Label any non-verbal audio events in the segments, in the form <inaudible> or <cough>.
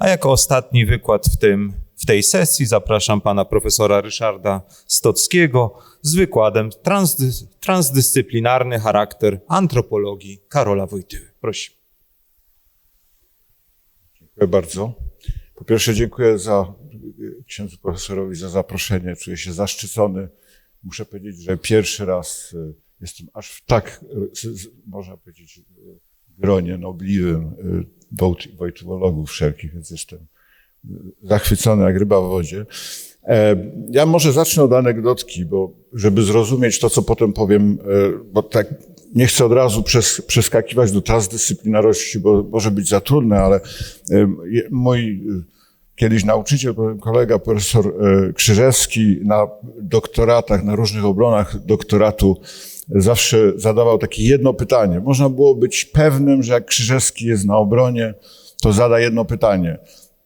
A jako ostatni wykład w, tym, w tej sesji zapraszam pana profesora Ryszarda Stockiego z wykładem transdy, transdyscyplinarny charakter antropologii Karola Wojtyły. Proszę. Dziękuję bardzo. Po pierwsze dziękuję za księdzu profesorowi za zaproszenie. Czuję się zaszczycony. Muszę powiedzieć, że pierwszy raz y, jestem aż w tak, y, można powiedzieć, y, gronie nobliwym wojtywologów wszelkich, więc jestem y, zachwycony jak ryba w wodzie. E, Ja może zacznę od anegdotki, bo żeby zrozumieć to, co potem powiem, e, bo tak nie chcę od razu przes, przeskakiwać do transdyscyplinarności, bo może być za trudne, ale e, mój e, kiedyś nauczyciel, kolega, profesor e, Krzyżewski na doktoratach, na różnych obronach doktoratu zawsze zadawał takie jedno pytanie. Można było być pewnym, że jak Krzyżewski jest na obronie, to zada jedno pytanie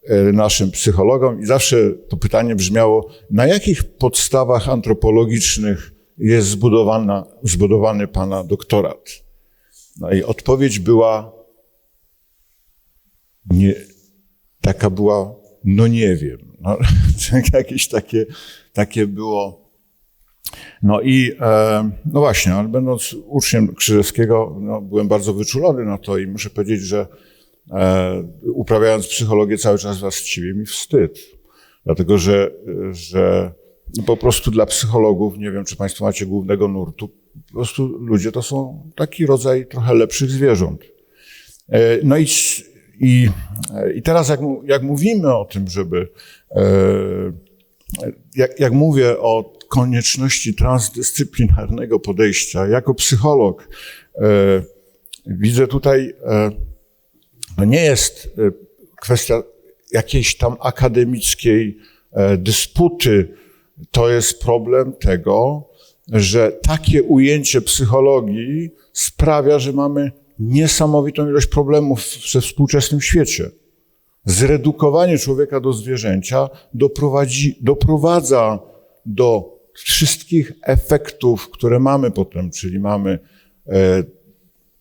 e, naszym psychologom i zawsze to pytanie brzmiało, na jakich podstawach antropologicznych jest zbudowana, zbudowany pana doktorat? No i odpowiedź była, nie, taka była, no nie wiem. No, <laughs> jakieś takie, takie było. No i, e, no właśnie, ale będąc uczniem Krzyżewskiego, no, byłem bardzo wyczulony na to i muszę powiedzieć, że e, uprawiając psychologię cały czas właściwie mi wstyd. Dlatego, że, że po prostu dla psychologów, nie wiem, czy Państwo macie głównego nurtu, po prostu ludzie to są taki rodzaj trochę lepszych zwierząt. E, No i, i, i teraz jak, jak mówimy o tym, żeby, jak, jak mówię o konieczności transdyscyplinarnego podejścia, jako psycholog e, widzę tutaj, e, no nie jest e, kwestia jakiejś tam akademickiej e, dysputy, to jest problem tego, że takie ujęcie psychologii sprawia, że mamy niesamowitą ilość problemów we współczesnym świecie. Zredukowanie człowieka do zwierzęcia doprowadzi, doprowadza do wszystkich efektów, które mamy potem, czyli mamy e,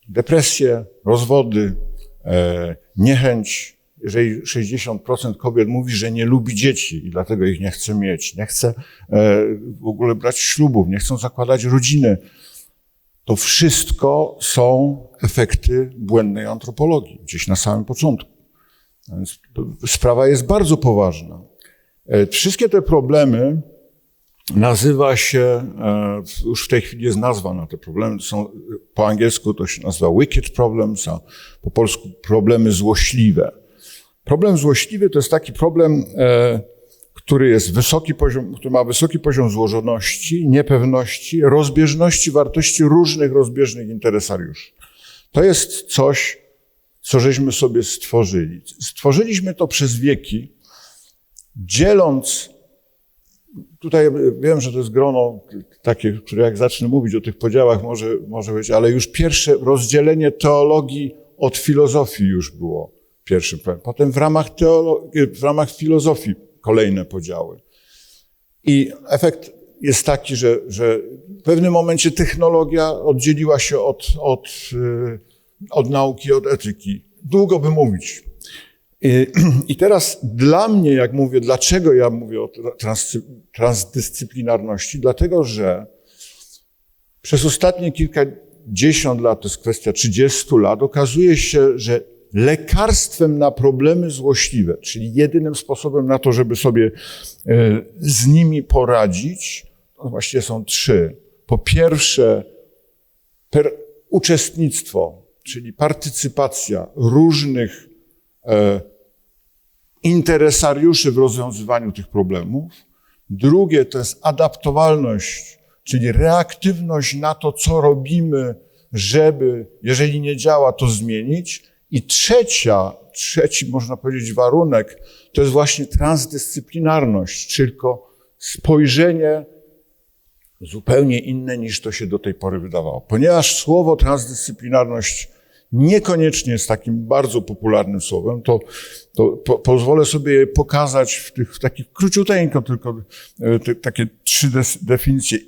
depresję, rozwody, e, niechęć. Jeżeli 60% kobiet mówi, że nie lubi dzieci i dlatego ich nie chce mieć, nie chce e, w ogóle brać ślubów, nie chcą zakładać rodziny, to wszystko są efekty błędnej antropologii, gdzieś na samym początku. Więc sprawa jest bardzo poważna. Wszystkie te problemy nazywa się, e, już w tej chwili jest nazwa na te problemy, są, po angielsku to się nazywa wicked problems, a po polsku problemy złośliwe. Problem złośliwy to jest taki problem, e, który jest wysoki poziom, który ma wysoki poziom złożoności, niepewności, rozbieżności wartości różnych rozbieżnych interesariuszy. To jest coś, co żeśmy sobie stworzyli. Stworzyliśmy to przez wieki, dzieląc, tutaj wiem, że to jest grono takie, które jak zacznę mówić o tych podziałach może, może być, ale już pierwsze rozdzielenie teologii od filozofii już było pierwszym. Potem w ramach, teolo- w ramach filozofii kolejne podziały. I efekt jest taki, że, że w pewnym momencie technologia oddzieliła się od, od, y, od nauki, od etyki. Długo by mówić. I, <clears throat> I teraz dla mnie, jak mówię, dlaczego ja mówię o trans, transdyscyplinarności? Dlatego, że przez ostatnie kilkadziesiąt lat, to jest kwestia 30 lat, okazuje się, że lekarstwem na problemy złośliwe, czyli jedynym sposobem na to, żeby sobie e, z nimi poradzić, to właściwie są trzy. Po pierwsze, per, uczestnictwo, czyli partycypacja różnych e, interesariuszy w rozwiązywaniu tych problemów. Drugie to jest adaptowalność, czyli reaktywność na to, co robimy, żeby, jeżeli nie działa, to zmienić. I trzecia, trzeci, można powiedzieć, warunek, to jest właśnie transdyscyplinarność, tylko spojrzenie zupełnie inne niż to się do tej pory wydawało. Ponieważ słowo transdyscyplinarność niekoniecznie jest takim bardzo popularnym słowem, to, to po, pozwolę sobie pokazać w, tych, w takich króciuteńko, tylko e, te, takie trzy des, definicje.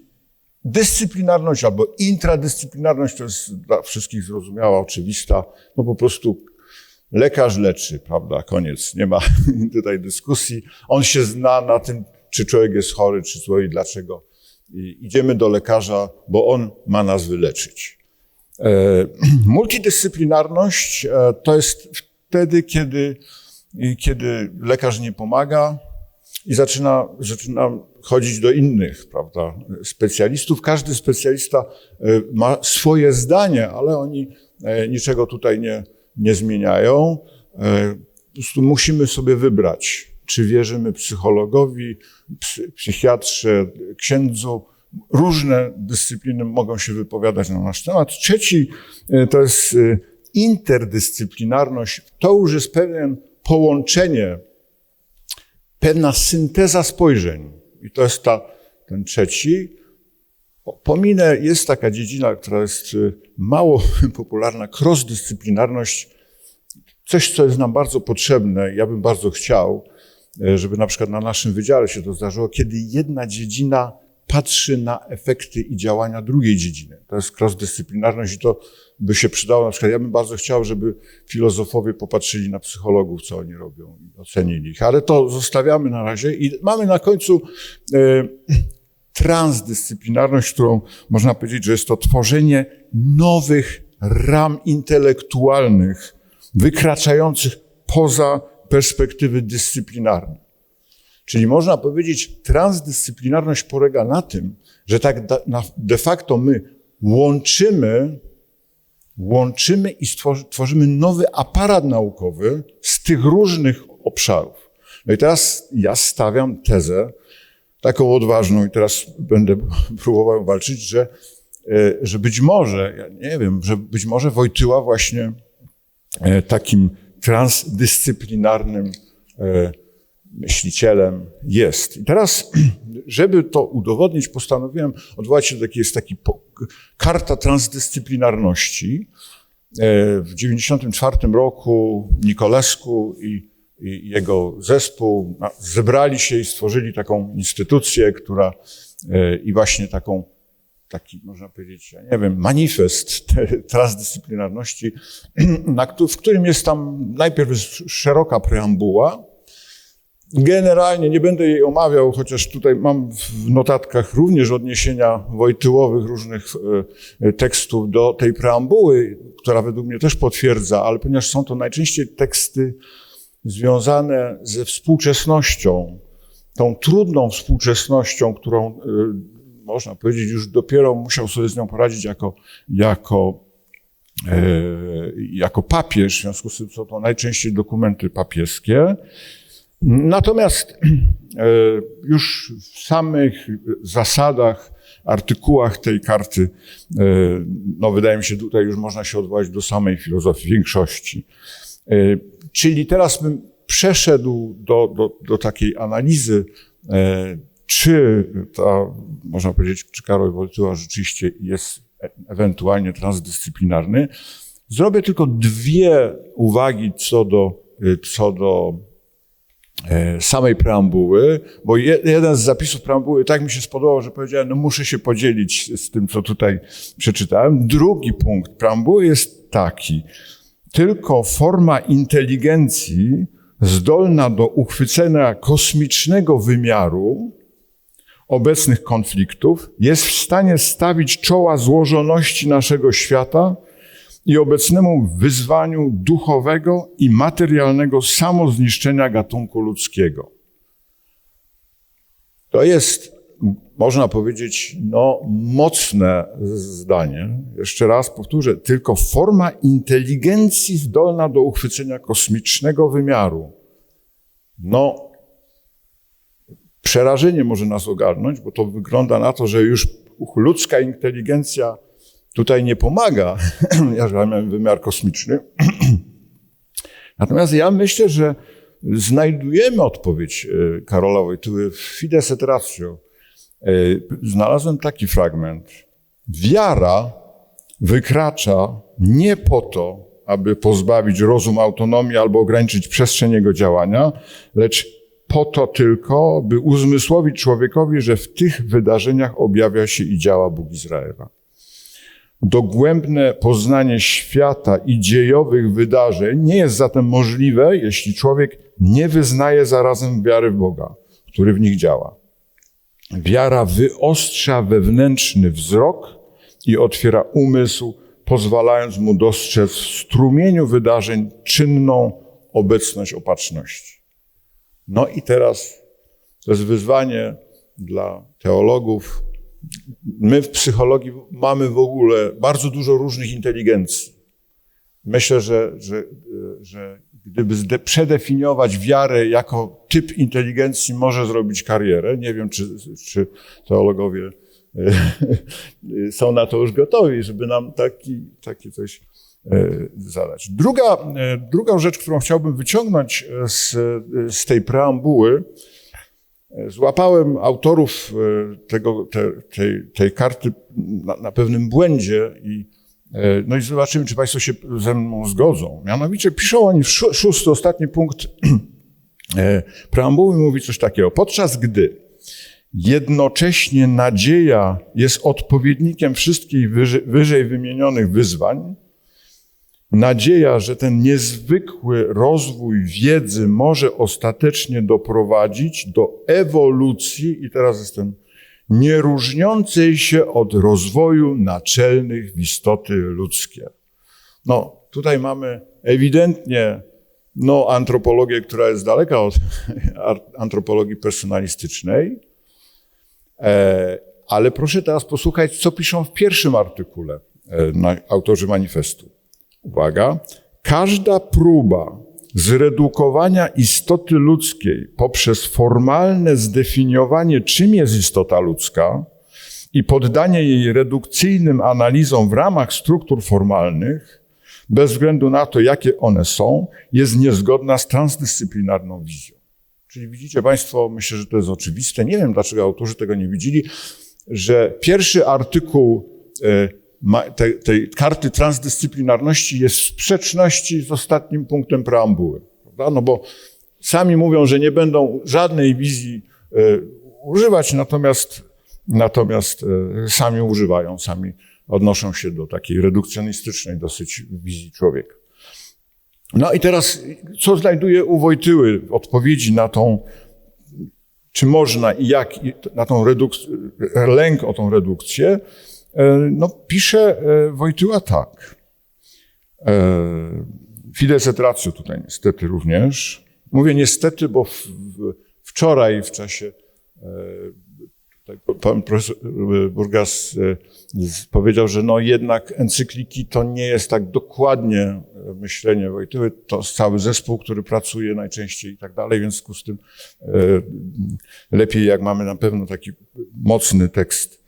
Dyscyplinarność albo intradyscyplinarność to jest dla wszystkich zrozumiała, oczywista. No po prostu Lekarz leczy, prawda? Koniec. Nie ma <laughs> tutaj dyskusji. On się zna na tym, czy człowiek jest chory, czy i dlaczego. I idziemy do lekarza, bo on ma nas wyleczyć. E, multidyscyplinarność e, to jest wtedy, kiedy, kiedy lekarz nie pomaga i zaczyna, zaczyna chodzić do innych, prawda, specjalistów. Każdy specjalista e, ma swoje zdanie, ale oni niczego tutaj nie, nie zmieniają. Po prostu musimy sobie wybrać, czy wierzymy psychologowi, psy- psychiatrze, księdzu. Różne dyscypliny mogą się wypowiadać na nasz temat. Trzeci e, to jest e, interdyscyplinarność. To już jest pewien połączenie, pewna synteza spojrzeń. I to jest ta, ten trzeci. Pominę, jest taka dziedzina, która jest y, mało <laughs> popularna, cross-dyscyplinarność. Coś, co jest nam bardzo potrzebne. Ja bym bardzo chciał, e, żeby na przykład na naszym wydziale się to zdarzyło, kiedy jedna dziedzina patrzy na efekty i działania drugiej dziedziny. To jest cross-dyscyplinarność i to by się przydało. Na przykład ja bym bardzo chciał, żeby filozofowie popatrzyli na psychologów, co oni robią i ocenili ich. Ale to zostawiamy na razie i mamy na końcu e, transdyscyplinarność, którą można powiedzieć, że jest to tworzenie nowych ram intelektualnych, wykraczających poza perspektywy dyscyplinarne. Czyli można powiedzieć, transdyscyplinarność polega na tym, że tak de facto my łączymy, łączymy i tworzymy nowy aparat naukowy z tych różnych obszarów. No i teraz ja stawiam tezę, taką odważną i teraz będę <laughs> próbował walczyć, że, e, że być może, ja nie wiem, że być może Wojtyła właśnie e, takim transdyscyplinarnym e, myślicielem jest. I teraz, <clears throat> żeby to udowodnić, postanowiłem odwołać się do takiej, jest taki po, karta transdyscyplinarności. E, W 1994 roku Nikolesku i, i jego zespół zebrali się i stworzyli taką instytucję, która e, i właśnie taką, taki, można powiedzieć, ja nie wiem, manifest transdyscyplinarności, <clears throat> w którym jest tam najpierw szeroka preambuła, Generalnie nie będę jej omawiał, chociaż tutaj mam w notatkach również odniesienia Wojtyłowych różnych e, tekstów do tej preambuły, która według mnie też potwierdza, ale ponieważ są to najczęściej teksty związane ze współczesnością, tą trudną współczesnością, którą e, można powiedzieć już dopiero musiał sobie z nią poradzić jako, jako, e, jako papież, w związku z tym są to najczęściej dokumenty papieskie. Natomiast <clears throat> e, już w samych zasadach, artykułach tej karty, e, no wydaje mi się, tutaj już można się odwołać do samej filozofii większości. E, Czyli teraz bym przeszedł do, do, do takiej analizy, czy ta, można powiedzieć, czy Karol Wojtyła rzeczywiście jest ewentualnie transdyscyplinarny. Zrobię tylko dwie uwagi co do, co do samej preambuły, bo je, jeden z zapisów preambuły tak mi się spodobał, że powiedziałem, no muszę się podzielić z tym, co tutaj przeczytałem. Drugi punkt preambuły jest taki. Tylko forma inteligencji zdolna do uchwycenia kosmicznego wymiaru obecnych konfliktów jest w stanie stawić czoła złożoności naszego świata i obecnemu wyzwaniu duchowego i materialnego samozniszczenia gatunku ludzkiego. To jest, można powiedzieć, no, mocne zdanie. Jeszcze raz powtórzę, tylko forma inteligencji zdolna do uchwycenia kosmicznego wymiaru. No, przerażenie może nas ogarnąć, bo to wygląda na to, że już ludzka inteligencja tutaj nie pomaga, <clears throat> ja miałem wymiar kosmiczny. <clears throat> Natomiast ja myślę, że znajdujemy odpowiedź e, Karola Wojtyły w Fides et Ratio. E, Znalazłem taki fragment. Wiara wykracza nie po to, aby pozbawić rozum autonomii albo ograniczyć przestrzeń jego działania, lecz po to tylko, by uzmysłowić człowiekowi, że w tych wydarzeniach objawia się i działa Bóg Izraela. Dogłębne poznanie świata i dziejowych wydarzeń nie jest zatem możliwe, jeśli człowiek nie wyznaje zarazem wiary w Boga, który w nich działa. Wiara wyostrza wewnętrzny wzrok i otwiera umysł, pozwalając mu dostrzec w strumieniu wydarzeń czynną obecność opatrzności. No i teraz to jest wyzwanie dla teologów. My w psychologii mamy w ogóle bardzo dużo różnych inteligencji. Myślę, że, że, że gdyby przedefiniować wiarę jako typ inteligencji, może zrobić karierę. Nie wiem, czy, czy teologowie e, <laughs> są na to już gotowi, żeby nam taki, taki coś e, zadać. Druga, e, druga rzecz, którą chciałbym wyciągnąć z, z tej preambuły, e, złapałem autorów e, tego, te, tej, tej karty na, na pewnym błędzie i e, no i zobaczymy, czy Państwo się ze mną zgodzą. Mianowicie piszą oni w szó- szósty, ostatni punkt <clears throat> e, preambuły mówi coś takiego. Podczas gdy jednocześnie nadzieja jest odpowiednikiem wszystkich wyżej, wyżej wymienionych wyzwań, nadzieja, że ten niezwykły rozwój wiedzy może ostatecznie doprowadzić do ewolucji, i teraz jestem nieróżniącej się od rozwoju naczelnych w istoty ludzkie. No, tutaj mamy ewidentnie no, antropologię, która jest daleka od <laughs> antropologii personalistycznej, E, Ale proszę teraz posłuchać, co piszą w pierwszym artykule e, autorzy manifestu. Uwaga. Każda próba zredukowania istoty ludzkiej poprzez formalne zdefiniowanie, czym jest istota ludzka i poddanie jej redukcyjnym analizom w ramach struktur formalnych, bez względu na to, jakie one są, jest niezgodna z transdyscyplinarną wizją. Czyli widzicie Państwo, myślę, że to jest oczywiste. Nie wiem, dlaczego autorzy tego nie widzieli, że pierwszy artykuł e, tej, tej karty transdyscyplinarności jest w sprzeczności z ostatnim punktem preambuły. Prawda? No bo sami mówią, że nie będą żadnej wizji e, używać, natomiast, natomiast e, sami używają, sami odnoszą się do takiej redukcjonistycznej dosyć wizji człowieka. No i teraz, co znajduje u Wojtyły odpowiedzi na tą, czy można i jak, i na tą redukcję, lęk o tą redukcję, no pisze e, Wojtyła tak. E, Fides et ratio tutaj niestety również. Mówię niestety, bo w, w, wczoraj w czasie e, pan profesor e, Burgas e, powiedział, że no jednak encykliki to nie jest tak dokładnie e, myślenie Wojtyły, to cały zespół, który pracuje najczęściej i tak dalej, więc w związku z tym e, lepiej jak mamy na pewno taki mocny tekst.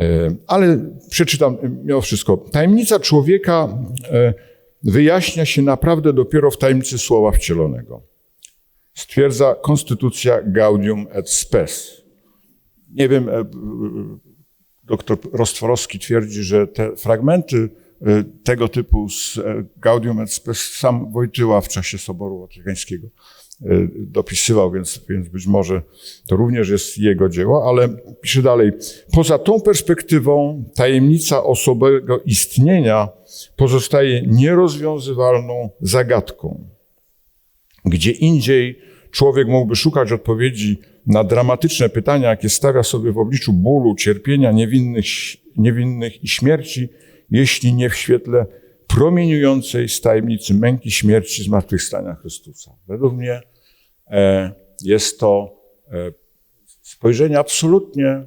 E, Ale przeczytam mimo wszystko. Tajemnica człowieka e, wyjaśnia się naprawdę dopiero w tajemnicy słowa wcielonego. Stwierdza konstytucja Gaudium et Spes. Nie wiem, e, doktor Rostworowski twierdzi, że te fragmenty tego typu z Gaudium et Spes sam Wojtyła w czasie Soboru Watykańskiego dopisywał, więc, więc być może to również jest jego dzieło, ale pisze dalej. Poza tą perspektywą tajemnica osobowego istnienia pozostaje nierozwiązywalną zagadką. Gdzie indziej człowiek mógłby szukać odpowiedzi na dramatyczne pytania, jakie stawia sobie w obliczu bólu, cierpienia niewinnych, niewinnych i śmierci, jeśli nie w świetle promieniującej z tajemnicy męki, śmierci, zmartwychwstania Chrystusa. Według mnie jest to e, spojrzenie absolutnie e,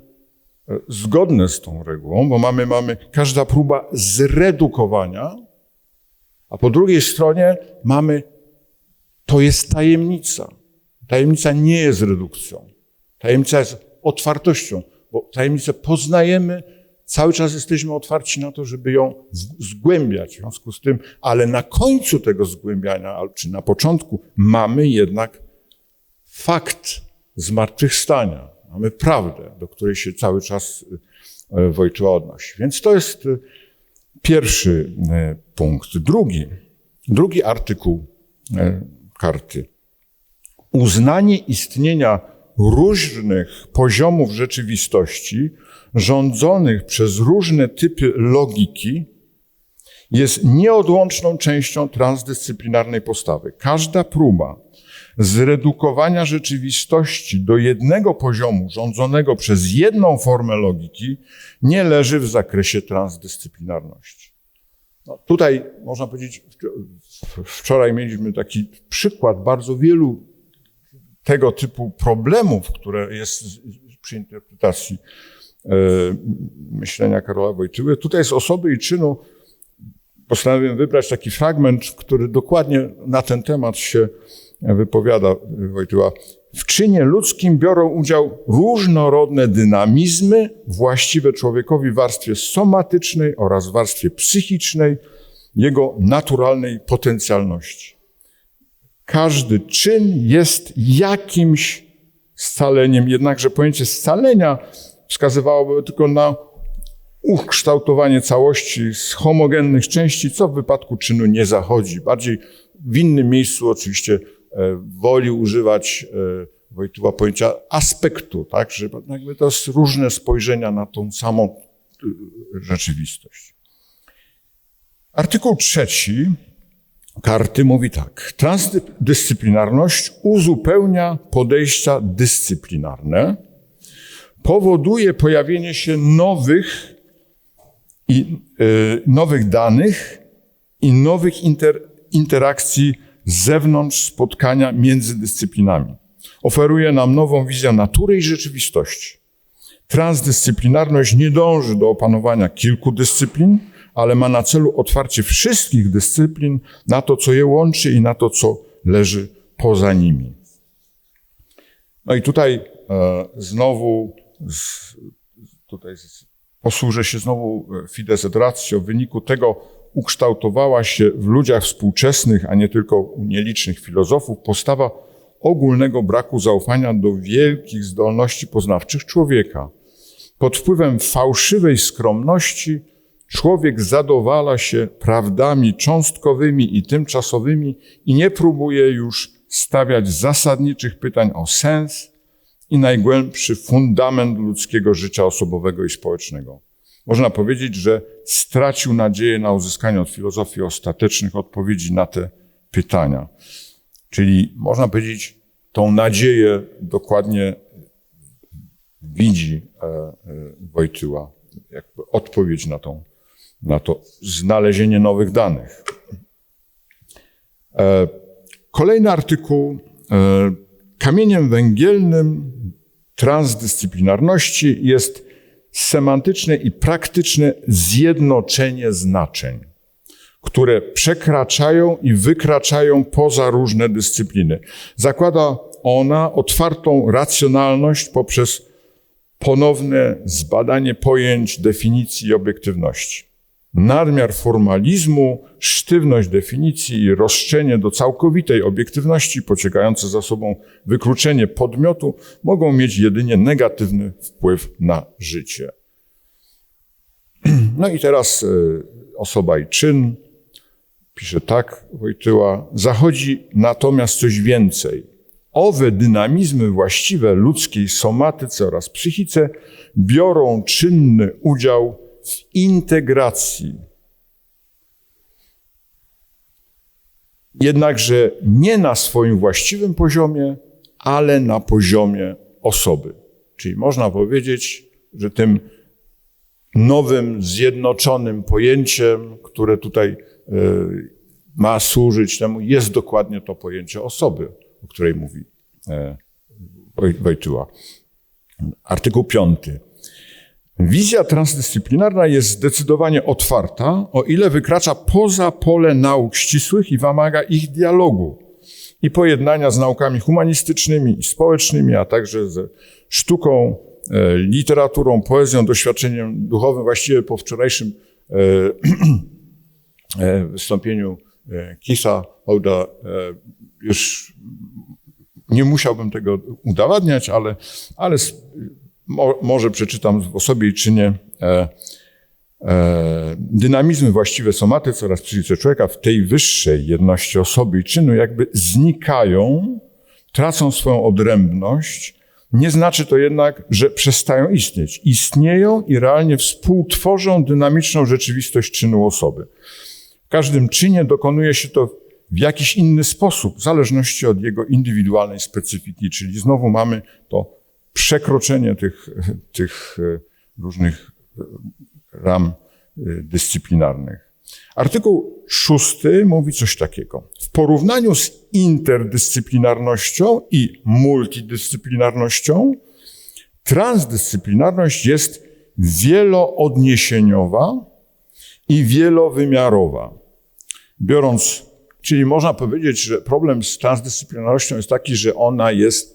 zgodne z tą regułą, bo mamy, mamy każda próba zredukowania, a po drugiej stronie mamy to jest tajemnica. Tajemnica nie jest redukcją. Tajemnica jest otwartością, bo tajemnicę poznajemy, cały czas jesteśmy otwarci na to, żeby ją zgłębiać. W związku z tym, ale na końcu tego zgłębiania, czy na początku, mamy jednak fakt zmartwychwstania. Mamy prawdę, do której się cały czas e, Wojtyła odnosi. Więc to jest e, pierwszy e, punkt. Drugi, drugi artykuł karty. Uznanie istnienia różnych poziomów rzeczywistości, rządzonych przez różne typy logiki, jest nieodłączną częścią transdyscyplinarnej postawy. Każda próba zredukowania rzeczywistości do jednego poziomu rządzonego przez jedną formę logiki nie leży w zakresie transdyscyplinarności. No, tutaj można powiedzieć, wczoraj mieliśmy taki przykład bardzo wielu tego typu problemów, które jest przy interpretacji e, myślenia Karola Wojtyły. Tutaj z osoby i czynu postanowiłem wybrać taki fragment, który dokładnie na ten temat się wypowiada Wojtyła. W czynie ludzkim biorą udział różnorodne dynamizmy właściwe człowiekowi w warstwie somatycznej oraz warstwie psychicznej, jego naturalnej potencjalności. Każdy czyn jest jakimś scaleniem, jednakże pojęcie scalenia wskazywałoby tylko na ukształtowanie całości z homogennych części, co w wypadku czynu nie zachodzi. Bardziej w innym miejscu oczywiście woli używać e, Wojtyła pojęcia aspektu, tak, że jakby to jest różne spojrzenia na tą samą e, rzeczywistość. Artykuł trzeci karty mówi tak. Transdyscyplinarność uzupełnia podejścia dyscyplinarne, powoduje pojawienie się nowych i nowych danych i nowych inter, interakcji z zewnątrz spotkania między dyscyplinami. Oferuje nam nową wizję natury i rzeczywistości. Transdyscyplinarność nie dąży do opanowania kilku dyscyplin, ale ma na celu otwarcie wszystkich dyscyplin na to, co je łączy i na to, co leży poza nimi. No i tutaj e, znowu, z, tutaj posłużę się znowu e, Fides et Ratio. W wyniku tego ukształtowała się w ludziach współczesnych, a nie tylko u nielicznych filozofów, postawa ogólnego braku zaufania do wielkich zdolności poznawczych człowieka. Pod wpływem fałszywej skromności człowiek zadowala się prawdami cząstkowymi i tymczasowymi i nie próbuje już stawiać zasadniczych pytań o sens, i najgłębszy fundament ludzkiego życia osobowego i społecznego. Można powiedzieć, że stracił nadzieję na uzyskanie od filozofii ostatecznych odpowiedzi na te pytania. Czyli można powiedzieć, tą nadzieję dokładnie widzi e, e, Wojtyła, jakby odpowiedź na, tą, na to znalezienie nowych danych. E, kolejny artykuł Kamieniem węgielnym transdyscyplinarności jest semantyczne i praktyczne zjednoczenie znaczeń, które przekraczają i wykraczają poza różne dyscypliny. Zakłada ona otwartą racjonalność poprzez ponowne zbadanie pojęć, definicji i obiektywności. Nadmiar formalizmu, sztywność definicji i roszczenie do całkowitej obiektywności pociągające za sobą wykluczenie podmiotu mogą mieć jedynie negatywny wpływ na życie. <clears throat> No i teraz e, osoba i czyn. Pisze tak Wojtyła. Zachodzi natomiast coś więcej. Owe dynamizmy właściwe ludzkiej somatyce oraz psychice biorą czynny udział integracji. Jednakże nie na swoim właściwym poziomie, ale na poziomie osoby. Czyli można powiedzieć, że tym nowym, zjednoczonym pojęciem, które tutaj e, ma służyć temu, jest dokładnie to pojęcie osoby, o której mówi e, Wojtyła. Artykuł piąty. Wizja transdyscyplinarna jest zdecydowanie otwarta, o ile wykracza poza pole nauk ścisłych i wymaga ich dialogu i pojednania z naukami humanistycznymi i społecznymi, a także ze sztuką, e, literaturą, poezją, doświadczeniem duchowym. Właściwie po wczorajszym e, <clears throat> e, wystąpieniu Kisa Hołda już nie musiałbym tego udowadniać, ale, ale Mo, może przeczytam w osobie i czynie e, e, dynamizmy właściwe somatyce oraz psychice człowieka w tej wyższej jedności osoby i czynu jakby znikają, tracą swoją odrębność, nie znaczy to jednak, że przestają istnieć. Istnieją i realnie współtworzą dynamiczną rzeczywistość czynu osoby. W każdym czynie dokonuje się to w jakiś inny sposób, w zależności od jego indywidualnej specyfiki, czyli znowu mamy to przekroczenie tych, tych e, różnych e, ram e, dyscyplinarnych. Artykuł szósty mówi coś takiego. W porównaniu z interdyscyplinarnością i multidyscyplinarnością, transdyscyplinarność jest wieloodniesieniowa i wielowymiarowa. Biorąc, czyli można powiedzieć, że problem z transdyscyplinarnością jest taki, że ona jest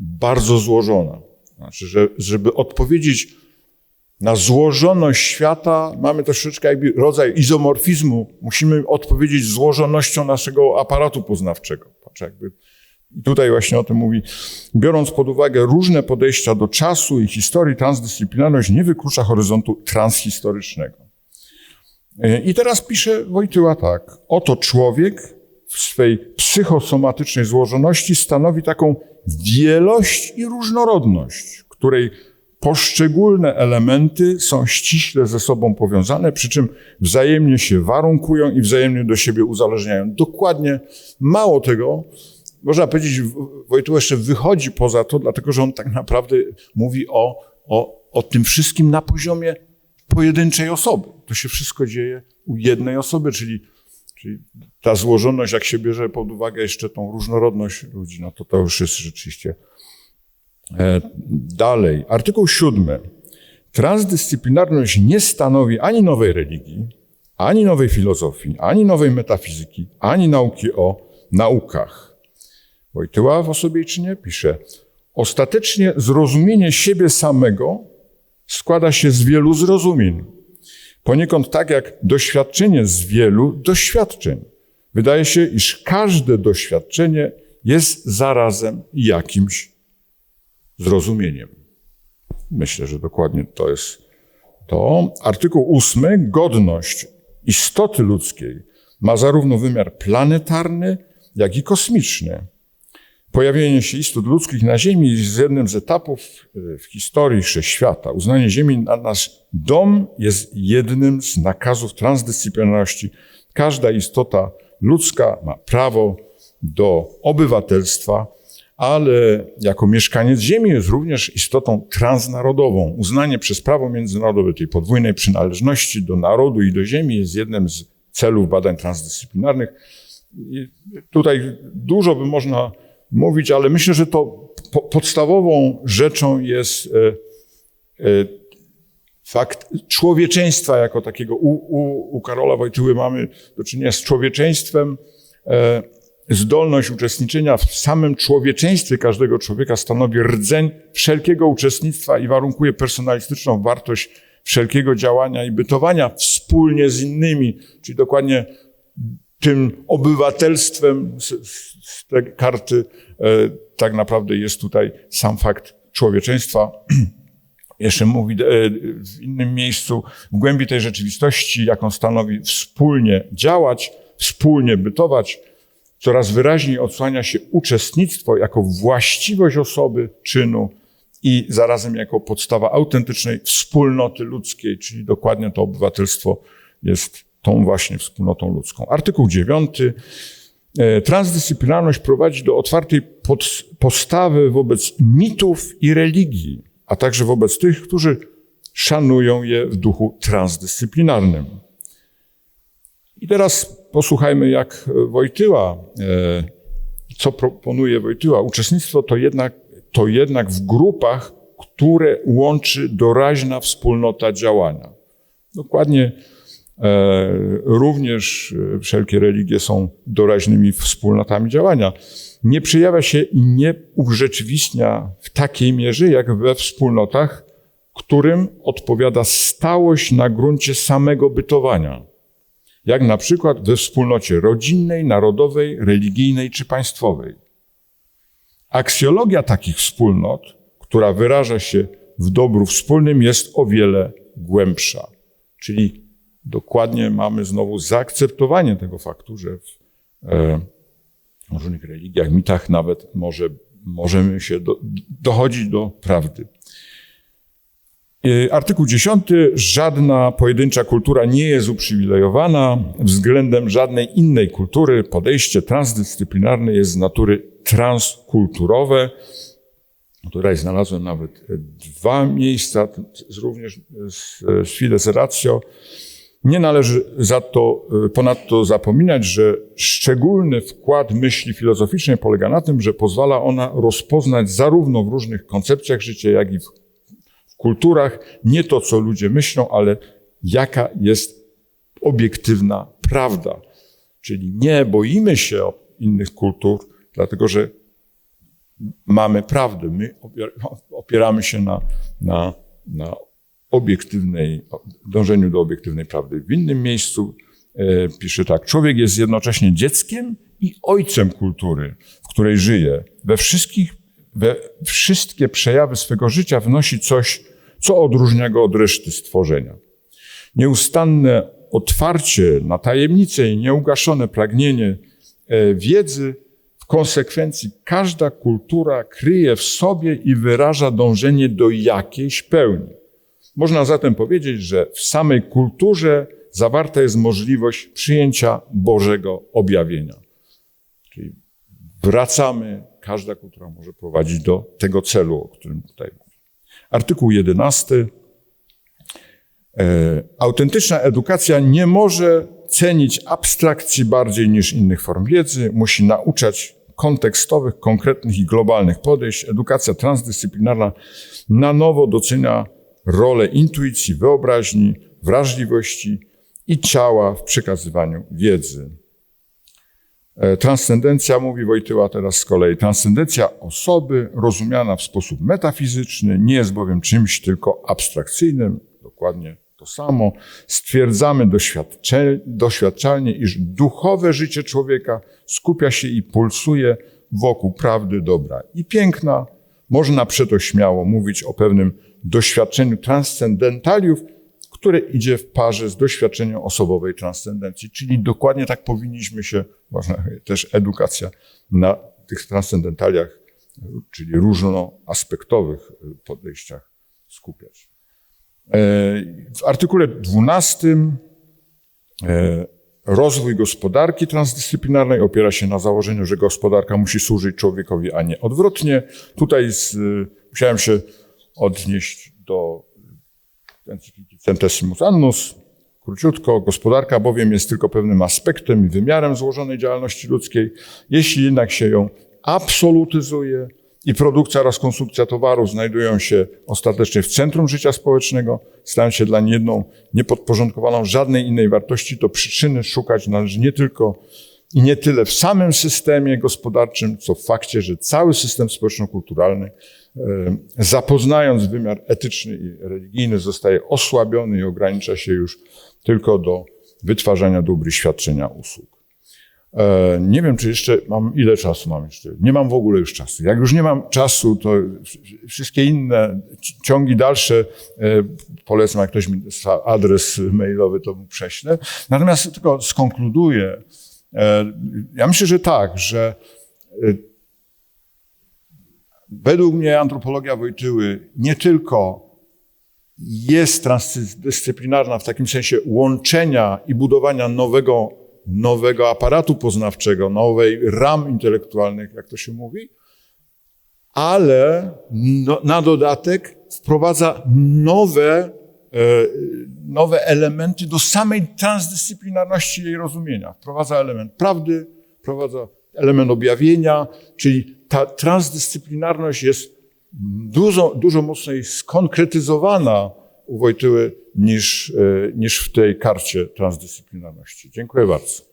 bardzo złożona. Znaczy, że żeby odpowiedzieć na złożoność świata mamy troszeczkę jakby rodzaj izomorfizmu. Musimy odpowiedzieć złożonością naszego aparatu poznawczego. Patrz, jakby tutaj właśnie o tym mówi. Biorąc pod uwagę różne podejścia do czasu i historii, transdyscyplinarność nie wyklucza horyzontu transhistorycznego. I teraz pisze Wojtyła tak. Oto człowiek w swej psychosomatycznej złożoności stanowi taką wielość i różnorodność, której poszczególne elementy są ściśle ze sobą powiązane, przy czym wzajemnie się warunkują i wzajemnie do siebie uzależniają. Dokładnie mało tego, można powiedzieć, Wojtyła jeszcze wychodzi poza to, dlatego że on tak naprawdę mówi o, o, o tym wszystkim na poziomie pojedynczej osoby. To się wszystko dzieje u jednej osoby, czyli, czyli ta złożoność, jak się bierze pod uwagę jeszcze tą różnorodność ludzi, no to to już jest rzeczywiście E, dalej, artykuł siódmy. Transdyscyplinarność nie stanowi ani nowej religii, ani nowej filozofii, ani nowej metafizyki, ani nauki o naukach. Wojtyła w Osobiejczynie pisze, ostatecznie zrozumienie siebie samego składa się z wielu zrozumień. Poniekąd tak jak doświadczenie z wielu doświadczeń. Wydaje się, iż każde doświadczenie jest zarazem jakimś zrozumieniem. Myślę, że dokładnie to jest to. Artykuł ósmy, godność istoty ludzkiej ma zarówno wymiar planetarny, jak i kosmiczny. Pojawienie się istot ludzkich na Ziemi jest jednym z etapów e, w historii wszechświata. Uznanie Ziemi na nasz dom jest jednym z nakazów transdyscyplinarności. Każda istota ludzka ma prawo do obywatelstwa, ale jako mieszkaniec Ziemi jest również istotą transnarodową. Uznanie przez prawo międzynarodowe tej podwójnej przynależności do narodu i do Ziemi jest jednym z celów badań transdyscyplinarnych. I tutaj dużo by można mówić, ale myślę, że to po podstawową rzeczą jest e, e, fakt człowieczeństwa jako takiego. U, u, u Karola Wojtyły mamy do czynienia z człowieczeństwem. E, zdolność uczestniczenia w samym człowieczeństwie każdego człowieka stanowi rdzeń wszelkiego uczestnictwa i warunkuje personalistyczną wartość wszelkiego działania i bytowania wspólnie z innymi, czyli dokładnie tym obywatelstwem z, z tej karty e, tak naprawdę jest tutaj sam fakt człowieczeństwa. <clears throat> Jeszcze mówi e, w innym miejscu, w głębi tej rzeczywistości, jaką stanowi wspólnie działać, wspólnie bytować, coraz wyraźniej odsłania się uczestnictwo jako właściwość osoby, czynu i zarazem jako podstawa autentycznej wspólnoty ludzkiej, czyli dokładnie to obywatelstwo jest tą właśnie wspólnotą ludzką. Artykuł dziewiąty. E, transdyscyplinarność prowadzi do otwartej postawy wobec mitów i religii, a także wobec tych, którzy szanują je w duchu transdyscyplinarnym. I teraz posłuchajmy, jak Wojtyła, e, co proponuje Wojtyła. Uczestnictwo to jednak, to jednak w grupach, które łączy doraźna wspólnota działania. Dokładnie również e, wszelkie religie są doraźnymi wspólnotami działania. Nie przejawia się i nie urzeczywistnia w takiej mierze, jak we wspólnotach, którym odpowiada stałość na gruncie samego bytowania jak na przykład we wspólnocie rodzinnej, narodowej, religijnej czy państwowej. Aksjologia takich wspólnot, która wyraża się w dobru wspólnym, jest o wiele głębsza. Czyli dokładnie mamy znowu zaakceptowanie tego faktu, że w e, różnych religiach, mitach nawet może możemy się do, dochodzić do prawdy. Y, Artykuł 10. Żadna pojedyncza kultura nie jest uprzywilejowana względem żadnej innej kultury. Podejście transdyscyplinarne jest z natury transkulturowe. Tutaj znalazłem nawet dwa miejsca, również z, z Fides Ratio. Nie należy za to, y, ponadto zapominać, że szczególny wkład myśli filozoficznej polega na tym, że pozwala ona rozpoznać zarówno w różnych koncepcjach życia, jak i w w kulturach nie to, co ludzie myślą, ale jaka jest obiektywna prawda. Czyli nie boimy się innych kultur, dlatego że mamy prawdę. My opier- <laughs> opieramy się na, na, na obiektywnej, dążeniu do obiektywnej prawdy. W innym miejscu e, pisze tak: Człowiek jest jednocześnie dzieckiem i ojcem kultury, w której żyje. We wszystkich, we wszystkie przejawy swego życia wnosi coś, co odróżnia go od reszty stworzenia. Nieustanne otwarcie na tajemnice i nieugaszone pragnienie e, wiedzy, konsekwencji każda kultura kryje w sobie i wyraża dążenie do jakiejś pełni. Można zatem powiedzieć, że w samej kulturze zawarta jest możliwość przyjęcia Bożego objawienia. Czyli wracamy, każda kultura może prowadzić do tego celu, o którym tutaj mówię. Artykuł 11. E, Autentyczna edukacja nie może cenić abstrakcji bardziej niż innych form wiedzy, musi nauczać kontekstowych, konkretnych i globalnych podejść. Edukacja transdyscyplinarna na nowo docenia rolę intuicji, wyobraźni, wrażliwości i ciała w przekazywaniu wiedzy. E, Transcendencja, mówi Wojtyła teraz z kolei, transcendencja osoby rozumiana w sposób metafizyczny nie jest bowiem czymś tylko abstrakcyjnym, dokładnie to samo. Stwierdzamy doświadczalnie, iż duchowe życie człowieka skupia się i pulsuje wokół prawdy dobra i piękna. Można przeto śmiało mówić o pewnym doświadczeniu transcendentaliów, które idzie w parze z doświadczeniem osobowej transcendencji. Czyli dokładnie tak powinniśmy się, ważna też edukacja na tych transcendentaliach, czyli różnoaspektowych podejściach skupiać. E, W artykule 12 e, rozwój gospodarki transdyscyplinarnej opiera się na założeniu, że gospodarka musi służyć człowiekowi, a nie odwrotnie. Tutaj z, musiałem się odnieść do encykliki Centesimus Annus. Króciutko, gospodarka bowiem jest tylko pewnym aspektem i wymiarem złożonej działalności ludzkiej. Jeśli jednak się ją absolutyzuje i produkcja oraz konsumpcja towaru znajdują się ostatecznie w centrum życia społecznego, stają się dla niej jedną niepodporządkowaną żadnej innej wartości, to przyczyny szukać należy nie tylko i nie tyle w samym systemie gospodarczym, co w fakcie, że cały system społeczno-kulturalny, e, zapoznając wymiar etyczny i religijny, zostaje osłabiony i ogranicza się już tylko do wytwarzania dóbr i świadczenia usług. E, Nie wiem, czy jeszcze mam, ile czasu mam jeszcze. Nie mam w ogóle już czasu. Jak już nie mam czasu, to wszystkie inne ci- ciągi dalsze, e, polecam, jak ktoś mi adres mailowy, to mu prześlę. Natomiast tylko skonkluduję. E, Ja myślę, że tak, że e, według mnie antropologia Wojtyły nie tylko jest transdyscyplinarna w takim sensie łączenia i budowania nowego, nowego aparatu poznawczego, nowej ram intelektualnych, jak to się mówi, ale no, na dodatek wprowadza nowe, nowe elementy do samej transdyscyplinarności jej rozumienia. Wprowadza element prawdy, wprowadza element objawienia, czyli ta transdyscyplinarność jest dużo, dużo mocniej skonkretyzowana u Wojtyły niż, e, niż w tej karcie transdyscyplinarności. Dziękuję bardzo.